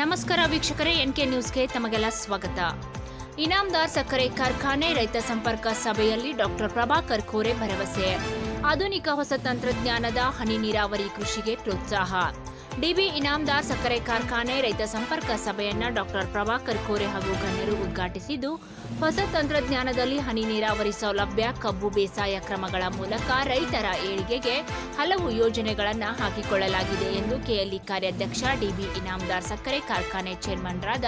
ನಮಸ್ಕಾರ ವೀಕ್ಷಕರೇ, ಎನ್ಕೆ ನ್ಯೂಸ್ಗೆ ತಮಗೆಲ್ಲ ಸ್ವಾಗತ. ಇನಾಮ್ದಾರ್ ಸಕ್ಕರೆ ಕಾರ್ಖಾನೆ ರೈತ ಸಂಪರ್ಕ ಸಭೆಯಲ್ಲಿ ಡಾಕ್ಟರ್ ಪ್ರಭಾಕರ್ ಕೋರೆ ಭರವಸೆ. ಆಧುನಿಕ ಹೊಸ ತಂತ್ರಜ್ಞಾನದ ಹನಿ ನೀರಾವರಿ ಕೃಷಿಗೆ ಪ್ರೋತ್ಸಾಹ. ಡಿಬಿ ಇನಾಮ್ದಾರ್ ಸಕ್ಕರೆ ಕಾರ್ಖಾನೆ ರೈತ ಸಂಪರ್ಕ ಸಭೆಯನ್ನು ಡಾಕ್ಟರ್ ಪ್ರಭಾಕರ್ ಕೋರೆ ಹಾಗೂ ಗಣ್ಯರು ಉದ್ಘಾಟಿಸಿದ್ದು, ಹೊಸ ತಂತ್ರಜ್ಞಾನದಲ್ಲಿ ಹನಿ ನೀರಾವರಿ ಸೌಲಭ್ಯ, ಕಬ್ಬು ಬೇಸಾಯ ಕ್ರಮಗಳ ಮೂಲಕ ರೈತರ ಏಳಿಗೆಗೆ ಹಲವು ಯೋಜನೆಗಳನ್ನು ಹಾಕಿಕೊಳ್ಳಲಾಗಿದೆ ಎಂದು ಕೆಎಲ್ಇ ಕಾರ್ಯಾಧ್ಯಕ್ಷ ಡಿಬಿ ಇನಾಮ್ದಾರ್ ಸಕ್ಕರೆ ಕಾರ್ಖಾನೆ ಚೇರ್ಮನ್ರಾದ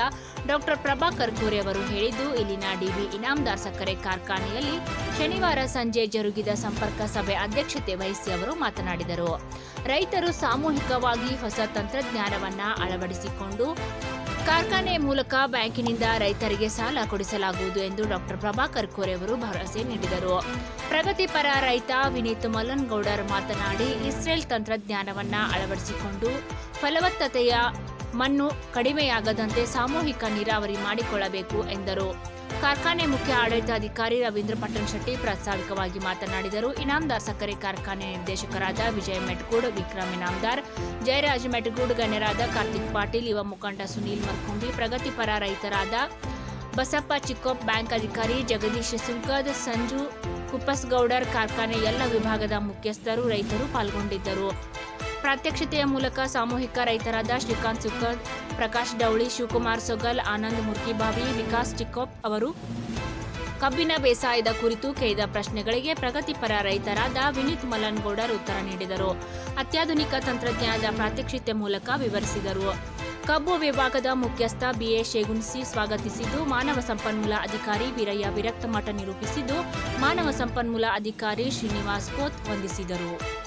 ಡಾಕ್ಟರ್ ಪ್ರಭಾಕರ್ ಕೋರೆ ಅವರು ಹೇಳಿದ್ದು, ಇಲ್ಲಿನ ಡಿಬಿ ಇನಾಮ್ದಾರ್ ಸಕ್ಕರೆ ಕಾರ್ಖಾನೆಯಲ್ಲಿ ಶನಿವಾರ ಸಂಜೆ ಜರುಗಿದ ಸಂಪರ್ಕ ಸಭೆ ಅಧ್ಯಕ್ಷತೆ ವಹಿಸಿ ಅವರು ಮಾತನಾಡಿದರು. ರೈತರು ಸಾಮೂಹಿಕವಾಗಿ ಹೊಸ ತಂತ್ರಜ್ಞಾನವನ್ನು ಅಳವಡಿಸಿಕೊಂಡು ಕಾರ್ಖಾನೆ ಮೂಲಕ ಬ್ಯಾಂಕಿನಿಂದ ರೈತರಿಗೆ ಸಾಲ ಕೊಡಿಸಲಾಗುವುದು ಎಂದು ಡಾಕ್ಟರ್ ಪ್ರಭಾಕರ್ ಕೋರೆ ಅವರು ಭರವಸೆ ನೀಡಿದರು. ಪ್ರಗತಿಪರ ರೈತ ವಿನೀತ್ ಮಲ್ಲನ್ಗೌಡರ್ ಮಾತನಾಡಿ, ಇಸ್ರೇಲ್ ತಂತ್ರಜ್ಞಾನವನ್ನ ಅಳವಡಿಸಿಕೊಂಡು ಫಲವತ್ತತೆಯ ಮಣ್ಣು ಕಡಿಮೆಯಾಗದಂತೆ ಸಾಮೂಹಿಕ ನೀರಾವರಿ ಮಾಡಿಕೊಳ್ಳಬೇಕು ಎಂದರು. ಕಾರ್ಖಾನೆ ಮುಖ್ಯ ಆಡಳಿತಾಧಿಕಾರಿ ರವೀಂದ್ರ ಪಟ್ಟಣ್ ಶೆಟ್ಟಿ ಪ್ರಾಸ್ತಾವಿಕವಾಗಿ ಮಾತನಾಡಿದರು. ಇನಾಮ್ದಾರ್ ಸಕ್ಕರೆ ಕಾರ್ಖಾನೆ ನಿರ್ದೇಶಕರಾದ ವಿಜಯ್ ಮೆಟ್ಗೂಡ್, ವಿಕ್ರಮ್ ಇನಾಮ್ದಾರ್, ಜಯರಾಜ್ ಮೆಟ್ಗೂಡ್, ಗಣ್ಯರಾದ ಕಾರ್ತಿಕ್ ಪಾಟೀಲ್, ಯುವ ಮುಖಂಡ ಸುನೀಲ್ ಮರ್ಕುಂಬಿ, ಪ್ರಗತಿಪರ ರೈತರಾದ ಬಸಪ್ಪ ಚಿಕ್ಕೋಪ್, ಬ್ಯಾಂಕ್ ಅಧಿಕಾರಿ ಜಗದೀಶ್ ಸುಂಕದ್ ಸಂಜು ಕುಪ್ಪಸ್ಗೌಡರ್, ಕಾರ್ಖಾನೆ ಎಲ್ಲ ವಿಭಾಗದ ಮುಖ್ಯಸ್ಥರು, ರೈತರು ಪಾಲ್ಗೊಂಡಿದ್ದರು. ಪ್ರಾತ್ಯಕ್ಷಿತೆಯ ಮೂಲಕ ಸಾಮೂಹಿಕ ರೈತರಾದ ಶ್ರೀಕಾಂತ್ ಸುಕ್ಕರ್, ಪ್ರಕಾಶ್ ಡೌಳಿ, ಶಿವಕುಮಾರ್ ಸೊಗಲ್, ಆನಂದ್ ಮುರ್ಕಿಬಾವಿ ವಿಕಾಸ್ ಚಿಕ್ಕೋಪ್ ಅವರು. ಕಬ್ಬಿನ ಬೇಸಾಯದ ಕುರಿತು ಕೇಳಿದ ಪ್ರಶ್ನೆಗಳಿಗೆ ಪ್ರಗತಿಪರ ರೈತರಾದ ವಿನೀತ್ ಮಲ್ಲನ್ಗೌಡರ್ ಉತ್ತರ ನೀಡಿದರು. ಅತ್ಯಾಧುನಿಕ ತಂತ್ರಜ್ಞಾನದ ಪ್ರಾತ್ಯಕ್ಷಿತೆ ಮೂಲಕ ವಿವರಿಸಿದರು. ಕಬ್ಬು ವಿಭಾಗದ ಮುಖ್ಯಸ್ಥ ಬಿಎ ಶೇಗುನ್ಸಿ ಸ್ವಾಗತಿಸಿದ್ದು, ಮಾನವ ಸಂಪನ್ಮೂಲ ಅಧಿಕಾರಿ ವೀರಯ್ಯ ವಿರಕ್ತ ಮಠ ನಿರೂಪಿಸಿದ್ದು, ಮಾನವ ಸಂಪನ್ಮೂಲ ಅಧಿಕಾರಿ ಶ್ರೀನಿವಾಸ್ ಕೋತ್ ವಂದಿಸಿದರು.